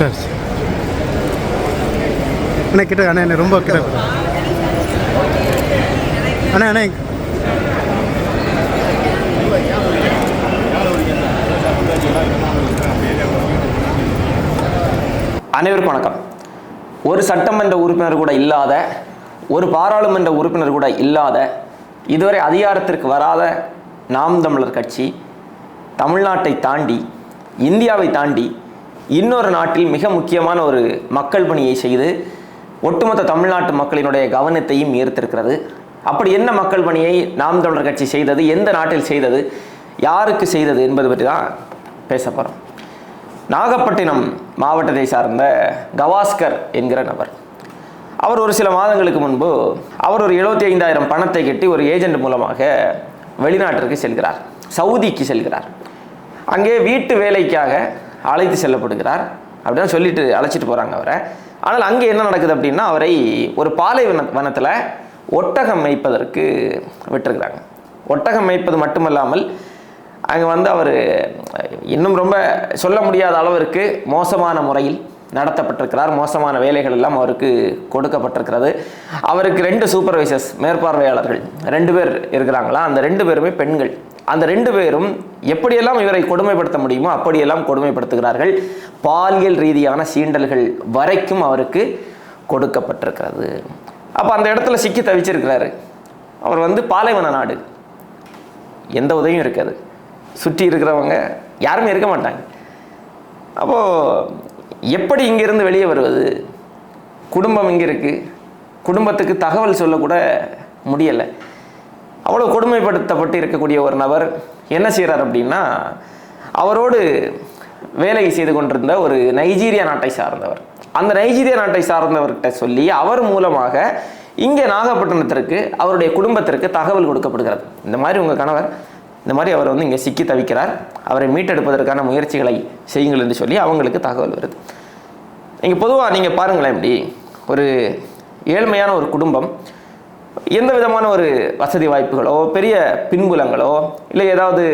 சரி. சரி அண்ணா கிட்ட அண்ணா என்ன ரொம்ப கிட்ட அண்ணா அண்ணா. அனைவருக்கும் வணக்கம். ஒரு சட்டமன்ற உறுப்பினர் கூட இல்லாத ஒரு பாராளுமன்ற உறுப்பினர் கூட இல்லாத இதுவரை அதிகாரத்திற்கு வராத நாம் தமிழர் கட்சி தமிழ்நாட்டை தாண்டி இந்தியாவை தாண்டி இன்னொரு நாட்டில் மிக முக்கியமான ஒரு மக்கள் பணியை செய்து ஒட்டுமொத்த தமிழ்நாட்டு மக்களினுடைய கவனத்தையும் ஈர்த்திருக்கிறது. அப்படி என்ன மக்கள் பணியை நாம் தமிழர் கட்சி செய்தது எந்த நாட்டில் செய்தது யாருக்கு செய்தது என்பது பற்றி தான் பேச போகிறோம் நாகப்பட்டினம் மாவட்டத்தை சார்ந்த கவாஸ்கர் என்கிற நபர். அவர் ஒரு சில மாதங்களுக்கு முன்பு அவர் ஒரு எழுபத்தி ஐந்தாயிரம் பணத்தை கட்டி ஒரு ஏஜென்ட் மூலமாக வெளிநாட்டிற்கு செல்கிறார் சவுதிக்கு செல்கிறார். அங்கே வீட்டு வேலைக்காக அழைத்து செல்லப்படுகிறார் அப்படின்னு சொல்லிட்டு அழைச்சிட்டு போகிறாங்க அவரை. ஆனால் அங்கே என்ன நடக்குது அப்படின்னா அவரை ஒரு பாலைவன வனத்தில் ஒட்டகம் மேய்ப்பதற்கு விட்டுருக்குறாங்க. ஒட்டகம் மேய்ப்பது மட்டுமல்லாமல் அங்கே வந்து அவர் இன்னும் ரொம்ப சொல்ல முடியாத அளவிற்கு மோசமான முறையில் நடத்தப்பட்டிருக்கிறார். மோசமான வேலைகள் எல்லாம் அவருக்கு கொடுக்கப்பட்டிருக்கிறது. அவருக்கு ரெண்டு சூப்பர்வைசர்ஸ் மேற்பார்வையாளர்கள் ரெண்டு பேர் இருக்கிறாங்களா? அந்த ரெண்டு பேருமே பெண்கள். அந்த ரெண்டு பேரும் எப்படியெல்லாம் இவரை கொடுமைப்படுத்த முடியுமோ அப்படியெல்லாம் கொடுமைப்படுத்துகிறார்கள். பாலியல் ரீதியான சீண்டல்கள் வரைக்கும் அவருக்கு கொடுக்கப்பட்டிருக்கிறது. அப்போ அந்த இடத்துல சிக்கி தவிச்சிருக்கிறாரு. அவர் வந்து பாலைவன நாடு. எந்த உதவியும் இருக்காது. சுற்றி இருக்கிறவங்க யாருமே இருக்க மாட்டாங்க. அப்போது எப்படி இங்கேருந்து வெளியே வருவது? குடும்பம் இங்கே இருக்குது குடும்பத்துக்கு தகவல் சொல்லக்கூட முடியலை. அவ்வளோ கொடுமைப்படுத்தப்பட்டு இருக்கக்கூடிய ஒரு நபர் என்ன செய்கிறார் அப்படின்னா அவரோடு வேலை செய்து கொண்டிருந்த ஒரு நைஜீரியா நாட்டை சார்ந்தவர். அந்த நைஜீரியா நாட்டை சார்ந்தவர்கிட்ட சொல்லி அவர் மூலமாக இங்கே நாகப்பட்டினத்திற்கு அவருடைய குடும்பத்திற்கு தகவல் கொடுக்கப்படுகிறது. இந்த மாதிரி உங்கள் கணவர் இந்த மாதிரி அவர் வந்து இங்கே சிக்கி தவிக்கிறார். அவரை மீட்டெடுப்பதற்கான முயற்சிகளை செய்யுங்கள் என்று சொல்லி அவங்களுக்கு தகவல் வருது. நீங்கள் பொதுவாக நீங்கள் பாருங்களேன் இப்படி ஒரு ஏழ்மையான ஒரு குடும்பம் எந்த விதமான ஒரு வசதி வாய்ப்புகளோ பெரிய பின்புலங்களோ இல்லை ஏதாவது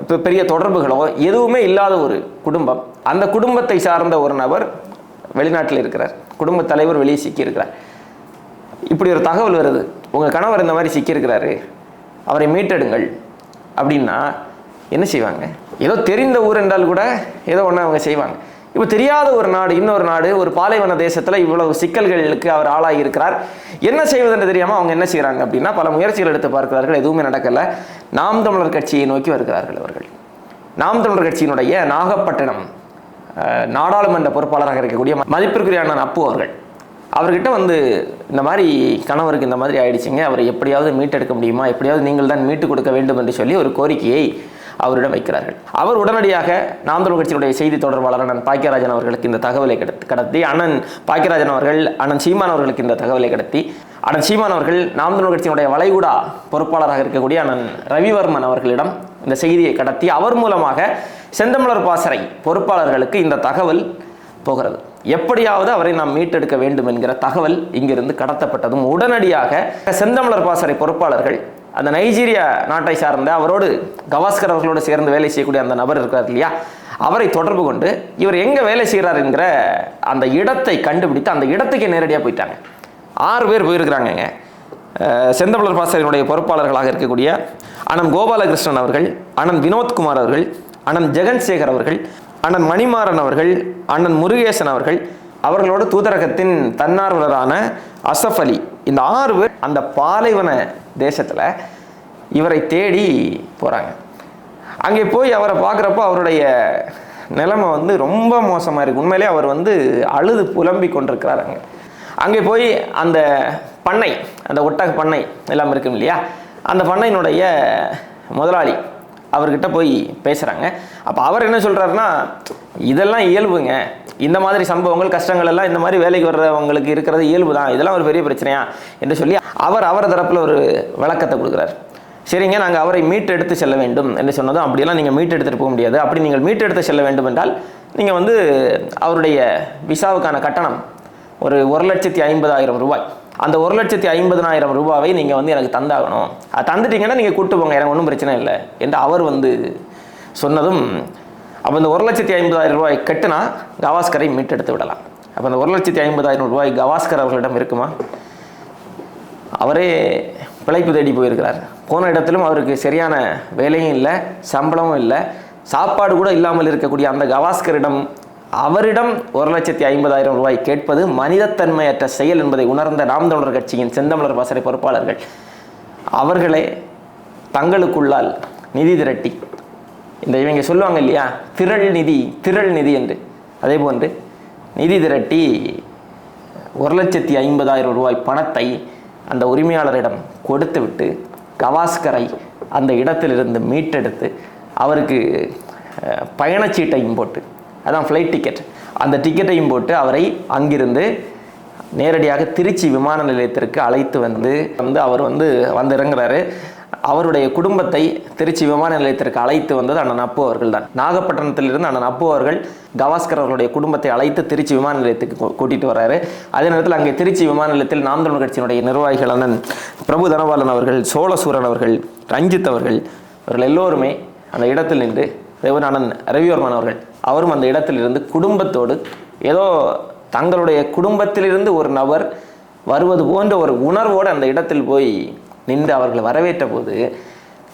இப்போ பெரிய தொடர்புகளோ எதுவுமே இல்லாத ஒரு குடும்பம் அந்த குடும்பத்தை சார்ந்த ஒரு நபர் வெளிநாட்டில் இருக்கிறார். குடும்ப தலைவர் வெளியே சிக்கியிருக்கிறார். இப்படி ஒரு தகவல் வருது. உங்கள் கணவர் இந்த மாதிரி சிக்கியிருக்கிறாரு. அவரை மீட்டெடுங்கள். அப்படின்னா என்ன செய்வாங்க? ஏதோ தெரிந்த ஊர் என்றால் கூட ஏதோ ஒன்று அவங்க செய்வாங்க. இப்போ தெரியாத ஒரு நாடு இன்னொரு நாடு ஒரு பாலைவன தேசத்தில் இவ்வளவு சிக்கல்களுக்கு அவர் ஆளாகி இருக்கிறார். என்ன செய்வதென்று தெரியாமல் அவங்க என்ன செய்கிறாங்க அப்படின்னா பல முயற்சிகள் எடுத்து பார்க்கிறார்கள். எதுவுமே நடக்கலை. நாம் தமிழர் கட்சியை நோக்கி வருகிறார்கள் அவர்கள். நாம் தமிழர் கட்சியினுடைய நாகப்பட்டினம் நாடாளுமன்ற பொறுப்பாளராக இருக்கக்கூடிய மதிப்பிற்குரிய அண்ணன் அப்பு அவர்கள். அவர்கிட்ட வந்து இந்த மாதிரி கணவருக்கு இந்த மாதிரி ஆயிடுச்சுங்க. அவரை எப்படியாவது மீட்டெடுக்க முடியுமா? எப்படியாவது நீங்கள் தான் மீட்டு கொடுக்க வேண்டும் என்று சொல்லி ஒரு கோரிக்கையை அவரிடம் வைக்கிறார்கள். அவர் உடனடியாக நாம் தமிழ் கட்சியினுடைய செய்தி தொடர்பாளர் அண்ணன் பாக்கியராஜன் அவர்களுக்கு இந்த தகவலை கடத்தி கடத்தி அண்ணன் பாக்கியராஜன் அவர்கள் அண்ணன் சீமான் அவர்களுக்கு இந்த தகவலை கடத்தி அண்ணன் சீமான் அவர்கள் நாம் தமிழ் கட்சியினுடைய வளைகுடா பொறுப்பாளராக இருக்கக்கூடிய அண்ணன் ரவிவர்மன் அவர்களிடம் இந்த செய்தியை கடத்தி அவர் மூலமாக செந்தமிழர் பாசறை பொறுப்பாளர்களுக்கு இந்த தகவல் போகிறது. எப்படியாவது அவரை நாம் மீட்டெடுக்க வேண்டும் என்கிற தகவல் இங்கிருந்து கடத்தப்பட்டதும் உடனடியாக செந்தமிழர் பாசறை பொறுப்பாளர்கள் அந்த நைஜீரியா நாட்டை சார்ந்த அவரோடு கவாஸ்கர் அவர்களோடு சேர்ந்து வேலை செய்யக்கூடிய அந்த நபர் இருக்கார் இல்லையா? அவரை தொடர்பு கொண்டு இவர் எங்கே வேலை செய்கிறார் என்கிற அந்த இடத்தை கண்டுபிடித்து அந்த இடத்துக்கே நேரடியாக போயிட்டாங்க. ஆறு பேர் போயிருக்கிறாங்கங்க. அஹ் செந்தமிழர் பொறுப்பாளர்களாக இருக்கக்கூடிய அண்ணன் கோபாலகிருஷ்ணன் அவர்கள் அண்ணன் வினோத்குமார் அவர்கள் அண்ணன் ஜெகன்சேகர் அவர்கள் அண்ணன் மணிமாறன் அவர்கள் அண்ணன் முருகேசன் அவர்கள் அவர்களோட தூதரகத்தின் தன்னார்வலரான அசஃப் அலி. இந்த ஆறு பேர் அந்த பாலைவன தேசத்தில் இவரை தேடி போகிறாங்க அங்கே போய் அவரை பார்க்குறப்போ அவருடைய நிலைமை வந்து ரொம்ப மோசமாக இருக்குது உண்மையிலே அவர் வந்து அழுது புலம்பி கொண்டிருக்கிறார் அங்கே. அங்கே போய் அந்த பண்ணை அந்த ஒட்டக பண்ணை எல்லாம் இருக்கும் இல்லையா? அந்த பண்ணையினுடைய முதலாளி அவர்கிட்ட போய் பேசுகிறாங்க அப்போ அவர் என்ன சொல்கிறாருன்னா இதெல்லாம் இயல்புங்க. இந்த மாதிரி சம்பவங்கள் கஷ்டங்கள் எல்லாம் இந்த மாதிரி வேலைக்கு வர்றவங்களுக்கு இருக்கிறது இயல்பு தான் இதெல்லாம் ஒரு பெரிய பிரச்சனையா? என்று சொல்லி அவர் அவர் தரப்பில் ஒரு விளக்கத்தை கொடுக்குறாரு. சரிங்க நாங்கள் அவரை மீட்டெடுத்து செல்ல வேண்டும். என்று சொன்னதும் அப்படியெல்லாம் நீங்கள் மீட்டெடுத்துட்டு போக முடியாது. அப்படி நீங்கள் மீட்டெடுத்து செல்ல வேண்டும் என்றால் நீங்கள் வந்து அவருடைய விசாவுக்கான கட்டணம் ஒரு ஒரு லட்சத்தி ஐம்பதாயிரம் ரூபாய். அந்த ஒரு லட்சத்தி ஐம்பதனாயிரம் ரூபாவை நீங்கள் வந்து எனக்கு தந்தாகணும். அது தந்துட்டீங்கன்னா நீங்கள் கூட்டு போங்க எனக்கு ஒன்றும் பிரச்சனை இல்லை என்று அவர் வந்து சொன்னதும் அப்போ இந்த ஒரு லட்சத்தி ஐம்பதாயிரம் ரூபாய் கட்டுனா கவாஸ்கரை மீட்டெடுத்து விடலாம். அப்போ அந்த ஒரு லட்சத்தி ஐம்பதாயிரம் ரூபாய் கவாஸ்கர் அவர்களிடம் இருக்குமா? அவரே பிழைப்பு தேடி போயிருக்கிறார். போன இடத்திலும் அவருக்கு சரியான வேலையும் இல்லை சம்பளமும் இல்லை சாப்பாடு கூட இல்லாமல் இருக்கக்கூடிய அந்த கவாஸ்கரிடம் அவரிடம் ஒரு லட்சத்தி ஐம்பதாயிரம் ரூபாய் கேட்பது மனிதத்தன்மையற்ற செயல் என்பதை உணர்ந்த நாம் தமிழர் கட்சியின் செந்தமிழர் பாசறை பொறுப்பாளர்கள். அவர்களே தங்களுக்குள்ளால் நிதி திரட்டி இந்த இவங்க சொல்லுவாங்க இல்லையா? திரள் நிதி திரள் நிதி என்று. அதே போன்று நிதி திரட்டி ஒரு லட்சத்தி ஐம்பதாயிரம் ரூபாய் பணத்தை அந்த உரிமையாளரிடம் கொடுத்துவிட்டு கவாஸ்கரை அந்த இடத்திலிருந்து மீட்டெடுத்து அவருக்கு பயணச்சீட்டையும் போட்டு அதான் ஃப்ளைட் டிக்கெட் அந்த டிக்கெட்டையும் போட்டு அவரை அங்கிருந்து நேரடியாக திருச்சி விமான நிலையத்திற்கு அழைத்து வந்து வந்து அவர் வந்து வந்து இறங்குறாரு அவருடைய குடும்பத்தை திருச்சி விமான நிலையத்திற்கு அழைத்து வந்தது அண்ணன் அப்பு அவர்கள் தான் நாகப்பட்டினத்திலிருந்து அண்ணன் அப்பு அவர்கள் கவாஸ்கர் அவர்களுடைய குடும்பத்தை அழைத்து திருச்சி விமான நிலையத்துக்கு கூட்டிகிட்டு கூட்டிட்டு வர்றாரு அதே நேரத்தில் அங்கே திருச்சி விமான நிலையத்தில் நாம் தமிழ் கட்சியினுடைய நிர்வாகிகள் அண்ணன் பிரபு தனபாலன் அவர்கள் சோழசூரன் அவர்கள் ரஞ்சித் அவர்கள் அவர்கள் எல்லோருமே அந்த இடத்தில் நின்று தேவன் ரவிவர்மன் அவர்கள் அவரும் அந்த இடத்திலிருந்து குடும்பத்தோடு ஏதோ தங்களுடைய குடும்பத்திலிருந்து ஒரு நபர் வருவது போன்ற ஒரு உணர்வோடு அந்த இடத்தில் போய் நின்று அவர்களை வரவேற்ற போது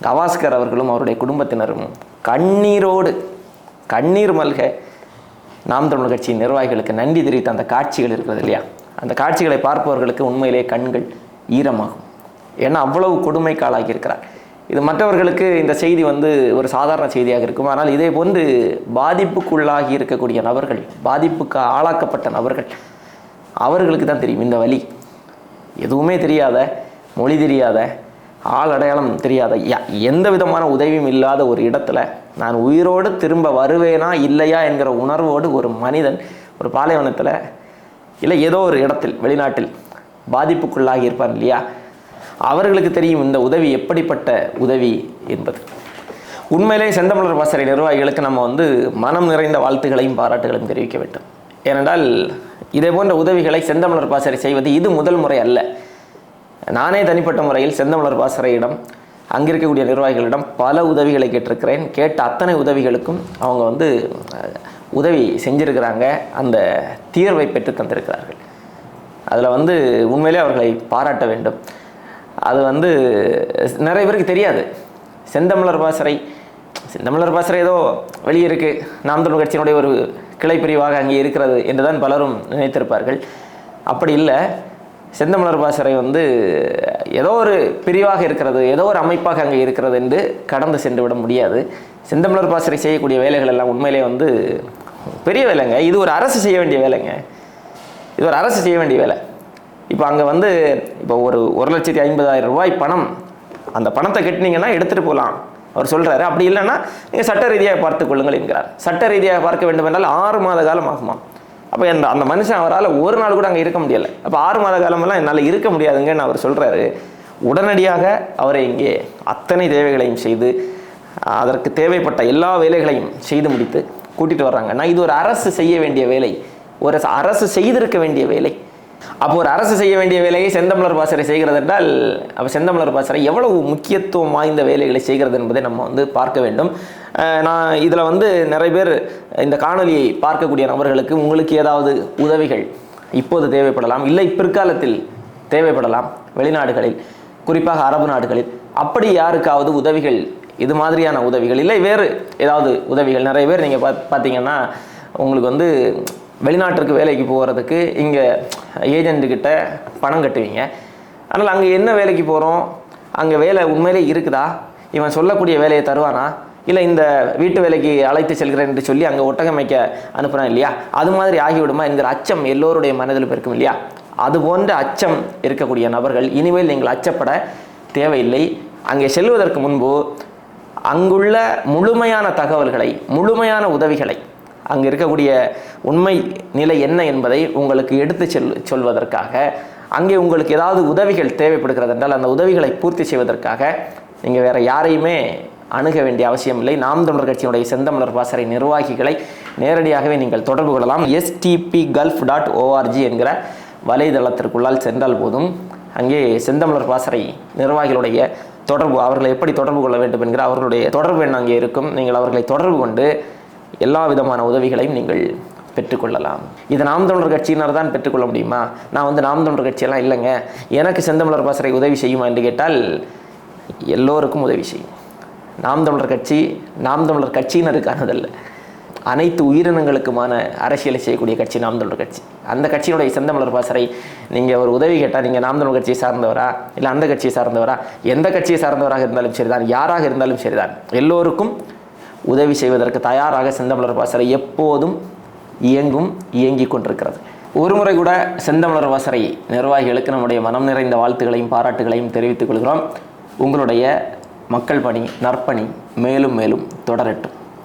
கவாஸ்கர் அவர்களும் அவருடைய குடும்பத்தினரும் கண்ணீரோடு கண்ணீர் மல்க நாம் தமிழ் கட்சியின் நிர்வாகிகளுக்கு நன்றி தெரிவித்த அந்த காட்சிகள் இருக்கிறது இல்லையா? அந்த காட்சிகளை பார்ப்பவர்களுக்கு உண்மையிலே கண்கள் ஈரமாகும். ஏன்னா அவ்வளவு கொடுமைக்காலாகி இருக்கிறார் இது மற்றவர்களுக்கு இந்த செய்தி வந்து ஒரு சாதாரண செய்தியாக இருக்கும். ஆனால் இதே போன்று பாதிப்புக்குள்ளாகி இருக்கக்கூடிய நபர்கள் பாதிப்புக்கு ஆளாக்கப்பட்ட நபர்கள் அவர்களுக்கு தான் தெரியும் இந்த வழி எதுவுமே தெரியாத மொழி தெரியாத ஆள் அடையாளம் தெரியாத யா- எந்த விதமான உதவியும் இல்லாத ஒரு இடத்துல நான் உயிரோடு திரும்ப வருவேனா இல்லையா என்கிற உணர்வோடு ஒரு மனிதன் ஒரு பாலைவனத்தில் இல்லை ஏதோ ஒரு இடத்தில் வெளிநாட்டில் பாதிப்புக்குள்ளாகி இருப்பான் இல்லையா? அவர்களுக்கு தெரியும் இந்த உதவி எப்படிப்பட்ட உதவி என்பது. உண்மையிலே செந்தமலர் பாசறை நிர்வாகிகளுக்கு நம்ம வந்து மனம் நிறைந்த வாழ்த்துகளையும் பாராட்டுகளையும் தெரிவிக்க வேண்டும். ஏனென்றால் இதே போன்ற உதவிகளை செந்தமலர் பாசறை செய்வது இது முதல் முறை அல்ல. நானே தனிப்பட்ட முறையில் செந்தமலர் பாசறையிடம் அங்கே இருக்கக்கூடிய நிர்வாகிகளிடம் பல உதவிகளை கேட்டிருக்கிறேன். கேட்ட அத்தனை உதவிகளுக்கும் அவங்க வந்து உதவி செஞ்சிருக்கிறாங்க. அந்த தீர்வை பெற்று தந்திருக்கிறார்கள். அதில் வந்து உண்மையிலே அவர்களை பாராட்ட வேண்டும். அது வந்து நிறைய பேருக்கு தெரியாது. செந்தமிழர் பாசறை செந்தமிழர் பாசறை ஏதோ வெளியே இருக்குது நாம் தமிழ் கட்சியினுடைய ஒரு கிளை பிரிவாக அங்கே இருக்கிறது என்றுதான் பலரும் நினைத்திருப்பார்கள். அப்படி இல்லை. செந்தமிழர் பாசறை வந்து ஏதோ ஒரு பிரிவாக இருக்கிறது ஏதோ ஒரு அமைப்பாக அங்கே இருக்கிறது என்று கடந்து சென்று விட முடியாது. செந்தமிழர் பாசறை செய்யக்கூடிய வேலைகள் எல்லாம் உண்மையிலே வந்து பெரிய வேலைங்க. இது ஒரு அரசு செய்ய வேண்டிய வேலைங்க. இது ஒரு அரசு செய்ய வேண்டிய வேலை. இப்போ அங்கே வந்து இப்போ ஒரு ஒரு லட்சத்தி ஐம்பதாயிரம் ரூபாய் பணம். அந்த பணத்தை கட்டினீங்கன்னா எடுத்துகிட்டு போகலாம் அவர் சொல்கிறாரு அப்படி இல்லைன்னா நீங்கள் சட்ட ரீதியாக பார்த்து கொள்ளுங்கள் என்கிறார். சட்ட ரீதியாக பார்க்க வேண்டும் என்றால் ஆறு மாத காலம் ஆகுமா? அப்போ அந்த அந்த மனுஷன் அவரால் ஒரு நாள் கூட அங்கே இருக்க முடியலை. அப்போ ஆறு மாத காலமெல்லாம் என்னால் இருக்க முடியாதுங்கன்னு அவர் சொல்கிறாரு உடனடியாக அவரை இங்கே அத்தனை தேவைகளையும் செய்து அதற்கு தேவைப்பட்ட எல்லா வேலைகளையும் செய்து முடித்து கூட்டிகிட்டு வர்றாங்க. நான் இது ஒரு அரசு செய்ய வேண்டிய வேலை. ஒரு அரசு செய்திருக்க வேண்டிய வேலை. அப்போ ஒரு அரசு செய்ய வேண்டிய வேலையை செந்தமிழர் பாசறை செய்கிறது என்றால் அப்போ செந்தமிழர் பாசறை எவ்வளவு முக்கியத்துவம் வாய்ந்த வேலைகளை செய்கிறது என்பதை நம்ம வந்து பார்க்க வேண்டும். நான் இதில் வந்து நிறைய பேர் இந்த காணொலியை பார்க்கக்கூடிய நபர்களுக்கு உங்களுக்கு ஏதாவது உதவிகள் இப்போது தேவைப்படலாம் இல்லை பிற்காலத்தில் தேவைப்படலாம் வெளிநாடுகளில் குறிப்பாக அரபு நாடுகளில் அப்படி யாருக்காவது உதவிகள் இது மாதிரியான உதவிகள் இல்லை வேறு ஏதாவது உதவிகள் நிறைய பேர் நீங்கள் பாத் பார்த்தீங்கன்னா உங்களுக்கு வந்து வெளிநாட்டிற்கு வேலைக்கு போகிறதுக்கு இங்கே ஏஜென்ட்டுக்கிட்ட பணம் கட்டுவீங்க. ஆனால் அங்கே என்ன வேலைக்கு போகிறோம் அங்கே வேலை உண்மையிலே இருக்குதா? இவன் சொல்லக்கூடிய வேலையை தருவானா? இல்லை இந்த வீட்டு வேலைக்கு அழைத்து செல்கிறேன் என்று சொல்லி அங்கே ஒட்டகமைக்க அனுப்புகிறான் இல்லையா? அது மாதிரி ஆகிவிடுமா என்கிற அச்சம் எல்லோருடைய மனதிலும் இருக்கும் இல்லையா? அது போன்ற அச்சம் இருக்கக்கூடிய நபர்கள் இனிமேல் நீங்கள் அச்சப்பட தேவையில்லை. அங்கே செல்வதற்கு முன்பு அங்குள்ள முழுமையான தகவல்களை முழுமையான உதவிகளை அங்கே இருக்கக்கூடிய உண்மை நிலை என்ன என்பதை உங்களுக்கு எடுத்து செல் சொல்வதற்காக அங்கே உங்களுக்கு ஏதாவது உதவிகள் தேவைப்படுகிறது என்றால் அந்த உதவிகளை பூர்த்தி செய்வதற்காக நீங்கள் வேறு யாரையுமே அணுக வேண்டிய அவசியம் இல்லை. நாம் தமிழர் கட்சியினுடைய செந்தமிழர் பாசறை நிர்வாகிகளை நேரடியாகவே நீங்கள் தொடர்பு கொள்ளலாம். எஸ்டிபி கல்ஃப் டாட் ஓஆர்ஜி என்கிற வலைதளத்திற்குள்ளால் சென்றால் போதும். அங்கே செந்தமிழர் பாசறை நிர்வாகிகளுடைய தொடர்பு அவர்களை எப்படி தொடர்பு கொள்ள வேண்டும் என்கிற அவர்களுடைய தொடர்பு எண் அங்கே இருக்கும். நீங்கள் அவர்களை தொடர்பு கொண்டு எல்லா விதமான உதவிகளையும் நீங்கள் பெற்றுக்கொள்ளலாம். இது நாம் தமிழர் கட்சியினர் தான் பெற்றுக்கொள்ள முடியுமா? நான் வந்து நாம் தமிழர் கட்சியெல்லாம் இல்லைங்க. எனக்கு செந்தமிழர் பாசறை உதவி செய்யுமா என்று கேட்டால் எல்லோருக்கும் உதவி செய்யும். நாம் தமிழர் கட்சி நாம் தமிழர் கட்சியினருக்கானதல்ல. அனைத்து உயிரினங்களுக்குமான அரசியலை செய்யக்கூடிய கட்சி நாம் தமிழர் கட்சி. அந்த கட்சியினுடைய செந்தமிழர் பாசறை நீங்கள் ஒரு உதவி கேட்டால் நீங்கள் நாம் தமிழர் கட்சியை சார்ந்தவரா? இல்லை அந்த கட்சியை சார்ந்தவரா? எந்த கட்சியை சார்ந்தவராக இருந்தாலும் சரிதான் யாராக இருந்தாலும் சரிதான். எல்லோருக்கும் உதவி செய்வதற்கு தயாராக செந்தமிழர் பாசறை எப்போதும் இயங்கும் இயங்கிக் கொண்டிருக்கிறது. ஒரு முறை கூட செந்தமிழர் வாசறை நிர்வாகிகளுக்கு நம்முடைய மனம் நிறைந்த வாழ்த்துக்களையும் பாராட்டுகளையும் தெரிவித்துக் கொள்கிறோம். உங்களுடைய மக்கள் பணி நற்பணி மேலும் மேலும் தொடரட்டும்.